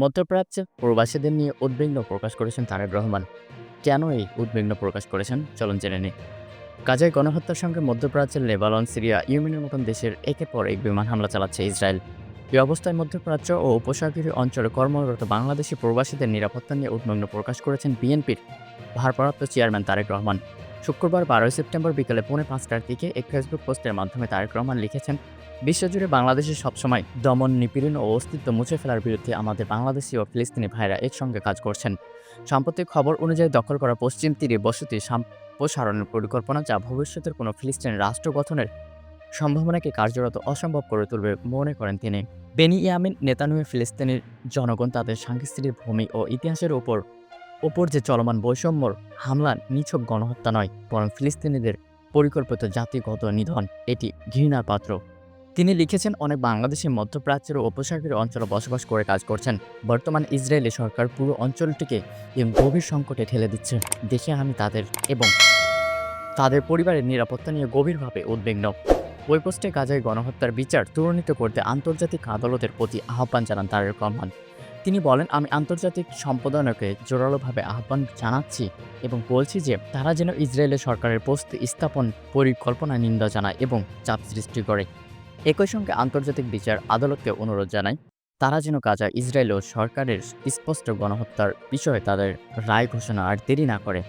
মধ্যপ্রাচ্যে প্রবাসীদের নিয়ে উদ্বিগ্ন প্রকাশ করেছেন তারেক রহমান। কেন এই উদ্বিগ্ন প্রকাশ করেছেন? চলুন জেনে নিই। গাজায় গণহত্যার সঙ্গে মধ্যপ্রাচ্যের লেবানন, সিরিয়া ইউমেনের মতন দেশের একের পর এক বিমান হামলা চালাচ্ছে ইসরায়েল। এই অবস্থায় মধ্যপ্রাচ্য ও উপসাগরীয় অঞ্চলে কর্মরত বাংলাদেশি প্রবাসীদের নিরাপত্তা নিয়ে উদ্বিগ্ন প্রকাশ করেছেন বিএনপির ভারপ্রাপ্ত চেয়ারম্যান তারেক রহমান। শুক্রবার বারোই সেপ্টেম্বর বিকেলে পৌনে পাঁচটার দিকে এক ফেসবুক পোস্টের মাধ্যমে তারেক রহমান লিখেছেন, বিশ্বজুড়ে বাংলাদেশে সবসময় দমন, নিপীড়ন ও অস্তিত্ব মুছে ফেলার বিরুদ্ধে আমাদের বাংলাদেশি ও ফিলিস্তিনি ভাইরা একসঙ্গে কাজ করছেন। সাম্প্রতিক খবর অনুযায়ী দখল করা পশ্চিম তীরে বসতি সম্প্রসারণের পরিকল্পনা যা ভবিষ্যতের কোনো ফিলিস্তিন রাষ্ট্র গঠনের সম্ভাবনাকে কার্যরত অসম্ভব করে তুলবে মনে করেন তিনি। বেনি ইয়ামিন নেতানুয়ে ফিলিস্তিনের জনগণ তাদের সাংস্কৃতিক ভূমি ও ইতিহাসের উপর ওপর যে চলমান বৈষম্যর হামলা নিছক গণহত্যা নয়, বরং ফিলিস্তিনিদের পরিকল্পিত জাতিগত নিধন, এটি ঘৃণার পাত্র। তিনি লিখেছেন, অনেক বাংলাদেশি মধ্যপ্রাচ্যের উপসাগরীয় অঞ্চলে বসবাস করে কাজ করছেন। বর্তমান ইসরায়েলি সরকার পুরো অঞ্চলটিকে গভীর সংকটে ঠেলে দিচ্ছে। দেখে আমি তাদের এবং তাদের পরিবারের নিরাপত্তা নিয়ে গভীরভাবে উদ্বিগ্ন। ওই পোস্টে গাজায় গণহত্যার বিচার ত্বরান্বিত করতে আন্তর্জাতিক আদালতের প্রতি আহ্বান জানান তারেক রহমান। তিনি বলেন, আমি আন্তর্জাতিক সম্পাদনকে জোরালোভাবে আহ্বান জানাচ্ছি এবং বলছি যে, তারা যেন ইসরায়েলের সরকারের পোস্ত স্থাপন পরিকল্পনা নিন্দা জানায় এবং চাপ সৃষ্টি করে। একই সঙ্গে আন্তর্জাতিক বিচার আদালতকে অনুরোধ জানায়, তারা যেন গাজা ইসরায়েল ও সরকারের স্পষ্ট গণহত্যার বিষয়ে তাদের রায় ঘোষণা আর দেরি না করে।